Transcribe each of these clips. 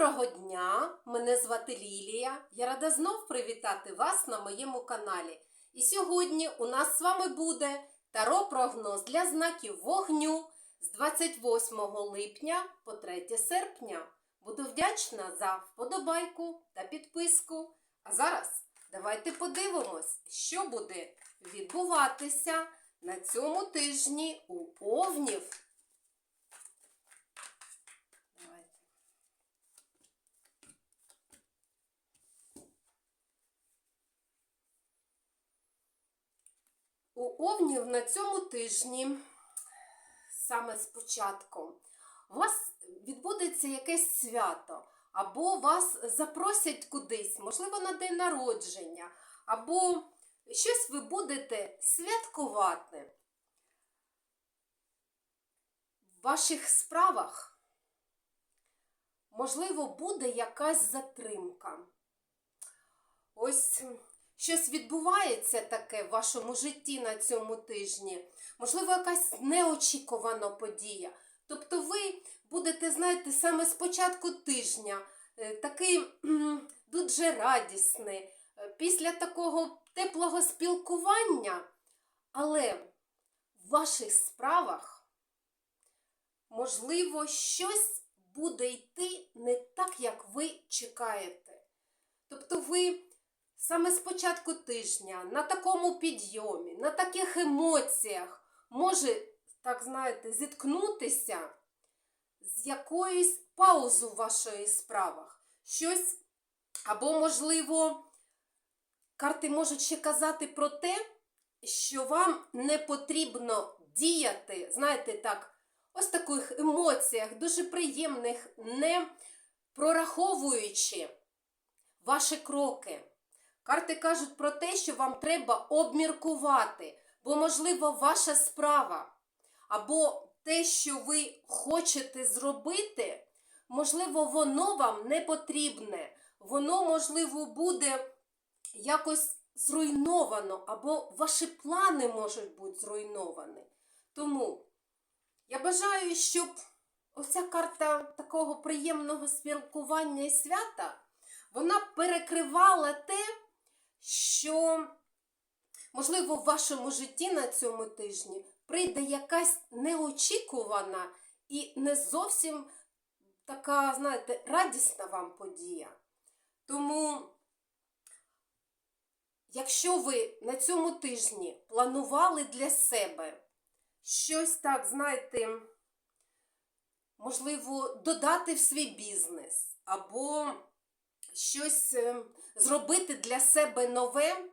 Доброго дня! Мене звати Лілія. Я рада знов привітати вас на моєму каналі. І сьогодні у нас з вами буде таро-прогноз для знаків вогню з 28 липня по 3 серпня. Буду вдячна за вподобайку та підписку. А зараз давайте подивимось, що буде відбуватися на цьому тижні у Овнів. У Овнів на цьому тижні, саме спочатку, у вас відбудеться якесь свято, або вас запросять кудись, можливо, на день народження, або щось ви будете святкувати. В ваших справах, можливо, буде якась затримка. Ось щось відбувається таке в вашому житті на цьому тижні. Можливо, якась неочікувана подія. Тобто ви будете, знаєте, саме з початку тижня е, такий дуже радісний, е, після такого теплого спілкування, але в ваших справах, можливо, щось буде йти не так, як ви чекаєте. Тобто ви саме з початку тижня, на такому підйомі, на таких емоціях може, так знаєте, зіткнутися з якоюсь паузу в вашої справах. Щось, або, можливо, карти можуть ще казати про те, що вам не потрібно діяти, знаєте, так, ось таких емоціях, дуже приємних, не прораховуючи ваші кроки. Карти кажуть про те, що вам треба обміркувати, бо, можливо, ваша справа або те, що ви хочете зробити, можливо, воно вам не потрібне. Воно, можливо, буде якось зруйновано, або ваші плани можуть бути зруйновані. Тому я бажаю, щоб оця карта такого приємного спілкування і свята вона перекривала те, що, можливо, в вашому житті на цьому тижні прийде якась неочікувана і не зовсім така, знаєте, радісна вам подія. Тому, якщо ви на цьому тижні планували для себе щось так, знаєте, можливо, додати в свій бізнес, або щось е, зробити для себе нове,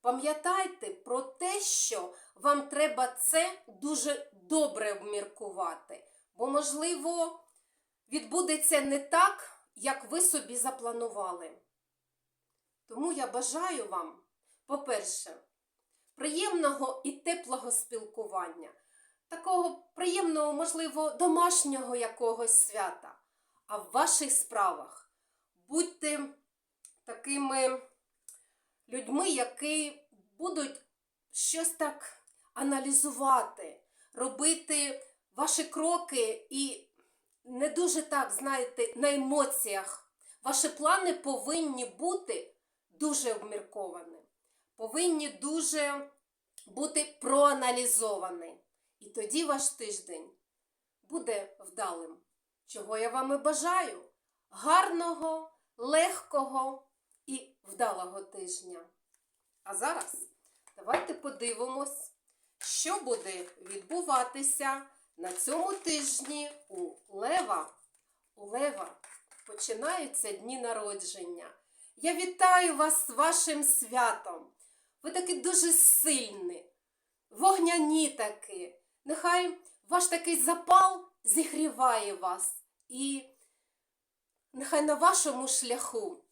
пам'ятайте про те, що вам треба це дуже добре обміркувати. Бо, можливо, відбудеться не так, як ви собі запланували. Тому я бажаю вам, по-перше, приємного і теплого спілкування, такого приємного, можливо, домашнього якогось свята, а в ваших справах будьте такими людьми, які будуть щось так аналізувати, робити ваші кроки і не дуже так, знаєте, на емоціях. Ваші плани повинні бути дуже обмірковані, повинні дуже бути проаналізовані. І тоді ваш тиждень буде вдалим. Чого я вам і бажаю? Гарного, легкого і вдалого тижня. А зараз давайте подивимось, що буде відбуватися на цьому тижні у Лева. У Лева починаються дні народження. Я вітаю вас з вашим святом. Ви такі дуже сильні, вогняні такі. Нехай ваш такий запал зігріває вас. І нехай на вашому шляху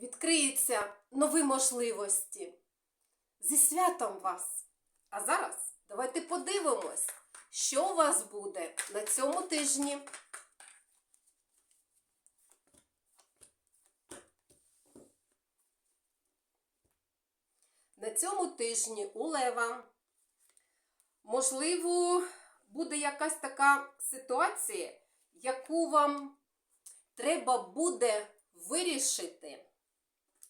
відкриються нові можливості. Зі святом вас! А зараз давайте подивимось, що у вас буде на цьому тижні. На цьому тижні у Лева, можливо, буде якась така ситуація, яку вам треба буде вирішити,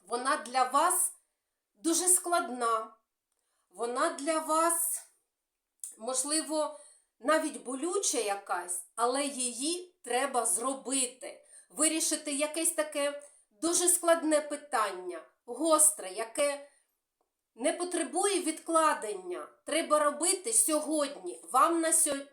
вона для вас дуже складна. Вона для вас, можливо, навіть болюча якась, але її треба зробити. Вирішити якесь таке дуже складне питання, гостре, яке не потребує відкладення. Треба робити сьогодні. Вам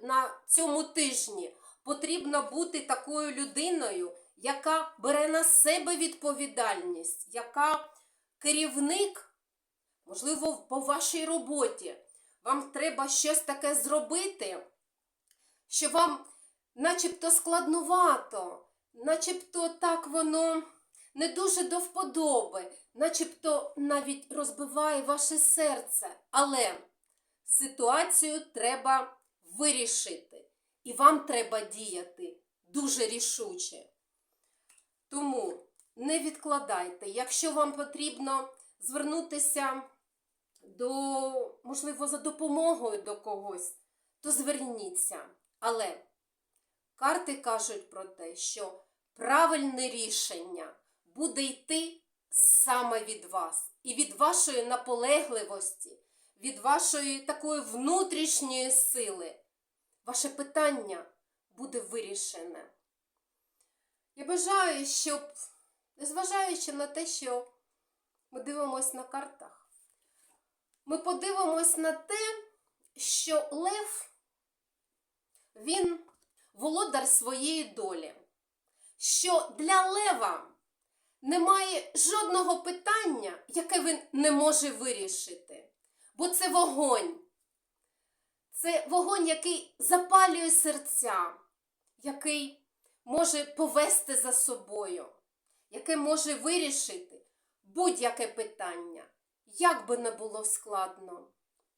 на, цьому тижні потрібно бути такою людиною, яка бере на себе відповідальність, яка керівник, можливо, по вашій роботі. Вам треба щось таке зробити, що вам начебто складнувато, начебто так воно не дуже до вподоби, начебто навіть розбиває ваше серце. Але ситуацію треба вирішити. І вам треба діяти дуже рішуче. Тому не відкладайте, якщо вам потрібно звернутися до, можливо, за допомогою до когось, то зверніться. Але карти кажуть про те, що правильне рішення буде йти саме від вас і від вашої наполегливості, від вашої такої внутрішньої сили. Ваше питання буде вирішене. Я бажаю, щоб, незважаючи на те, що ми дивимося на картах, ми подивимось на те, що Лев, він володар своєї долі, що для Лева немає жодного питання, яке він не може вирішити, бо це вогонь. Це вогонь, який запалює серця, який може повести за собою, яке може вирішити будь-яке питання, як би не було складно.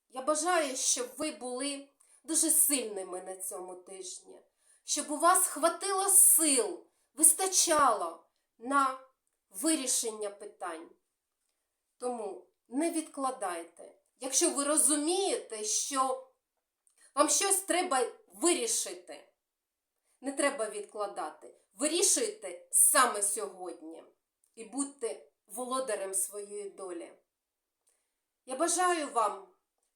Я бажаю, щоб ви були дуже сильними на цьому тижні, щоб у вас хватило сил, вистачало на вирішення питань. Тому не відкладайте. Якщо ви розумієте, що вам щось треба вирішити, не треба відкладати. Вирішуйте саме сьогодні і будьте володарем своєї долі. Я бажаю вам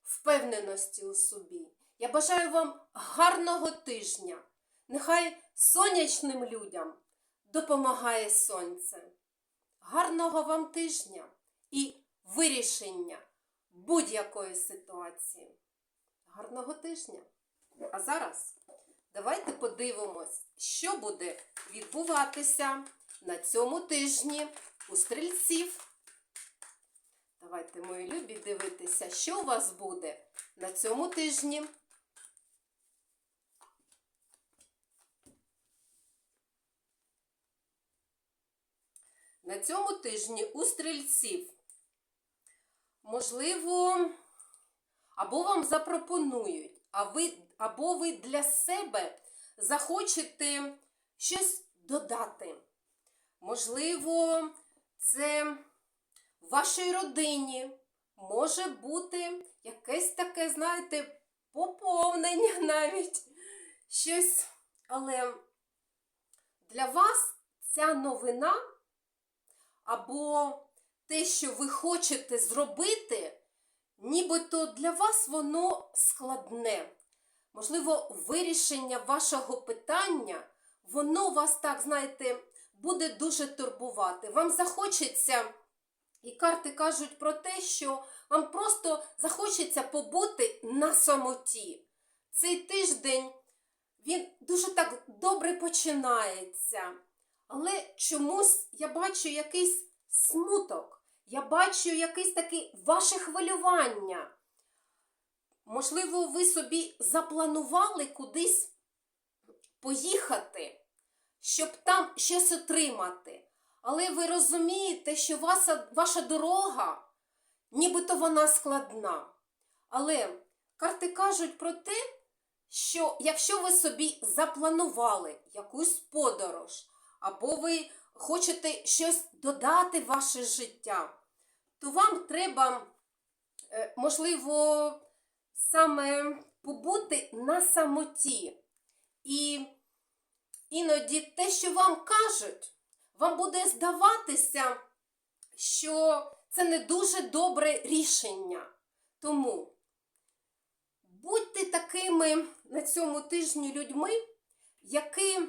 впевненості у собі. Я бажаю вам гарного тижня. Нехай сонячним людям допомагає сонце. Гарного вам тижня і вирішення будь-якої ситуації. Гарного тижня! А зараз давайте подивимось, що буде відбуватися на цьому тижні у стрільців. Давайте, мої любі, дивитися, що у вас буде на цьому тижні. На цьому тижні у стрільців. Можливо, або вам запропонують, а ви, або ви для себе захочете щось додати. Можливо, це в вашій родині може бути якесь таке, знаєте, поповнення навіть щось. Але для вас ця новина або те, що ви хочете зробити, нібито для вас воно складне. Можливо, вирішення вашого питання, воно вас так, знаєте, буде дуже турбувати. Вам захочеться, і карти кажуть про те, що вам просто захочеться побути на самоті. Цей тиждень він дуже так добре починається. Але чомусь я бачу якийсь смуток. Я бачу якесь таке ваше хвилювання. Можливо, ви собі запланували кудись поїхати, щоб там щось отримати. Але ви розумієте, що ваша, ваша дорога, нібито вона складна. Але карти кажуть про те, що якщо ви собі запланували якусь подорож, або ви хочете щось додати в ваше життя, то вам треба, е, можливо, саме побути на самоті. І іноді те, що вам кажуть, вам буде здаватися, що це не дуже добре рішення. Тому будьте такими на цьому тижні людьми, які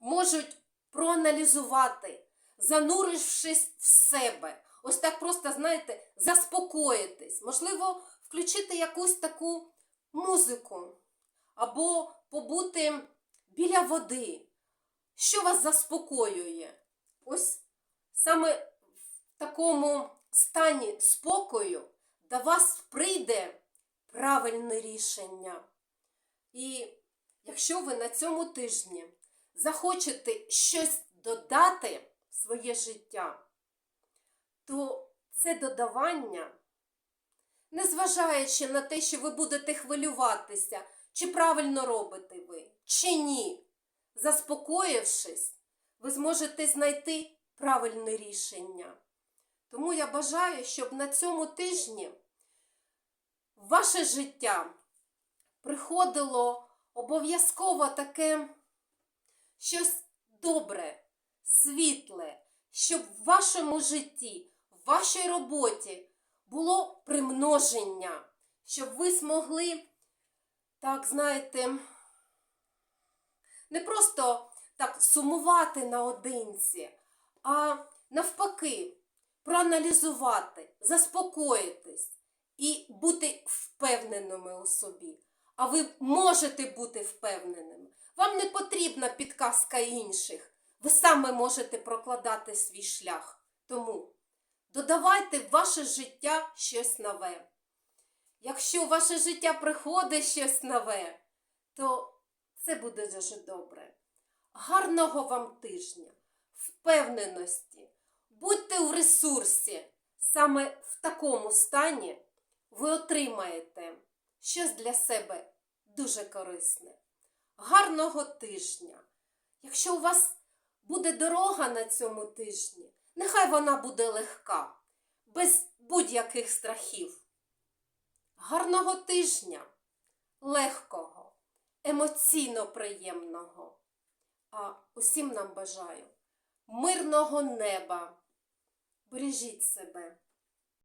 можуть проаналізувати, занурившись в себе. Ось так просто, знаєте, заспокоїтись. Можливо, включити якусь таку музику або побути біля води. Що вас заспокоює? Ось саме в такому стані спокою до вас прийде правильне рішення. І якщо ви на цьому тижні захочете щось додати в своє життя, то це додавання, незважаючи на те, що ви будете хвилюватися, чи правильно робите ви, чи ні, заспокоївшись, ви зможете знайти правильне рішення. Тому я бажаю, щоб на цьому тижні ваше життя приходило обов'язково таке щось добре, світле, щоб в вашому житті, в вашій роботі було примноження, щоб ви змогли, так знаєте, не просто так сумувати наодинці, а навпаки, проаналізувати, заспокоїтись і бути впевненими у собі. А ви можете бути впевненими. Вам не потрібна підказка інших. Ви саме можете прокладати свій шлях. Тому додавайте в ваше життя щось нове. Якщо в ваше життя приходить щось нове, то це буде дуже добре. Гарного вам тижня, впевненості, будьте в ресурсі. Саме в такому стані ви отримаєте щось для себе дуже корисне. Гарного тижня! Якщо у вас буде дорога на цьому тижні, нехай вона буде легка, без будь-яких страхів. Гарного тижня, легкого, емоційно приємного. А усім нам бажаю мирного неба. Бережіть себе.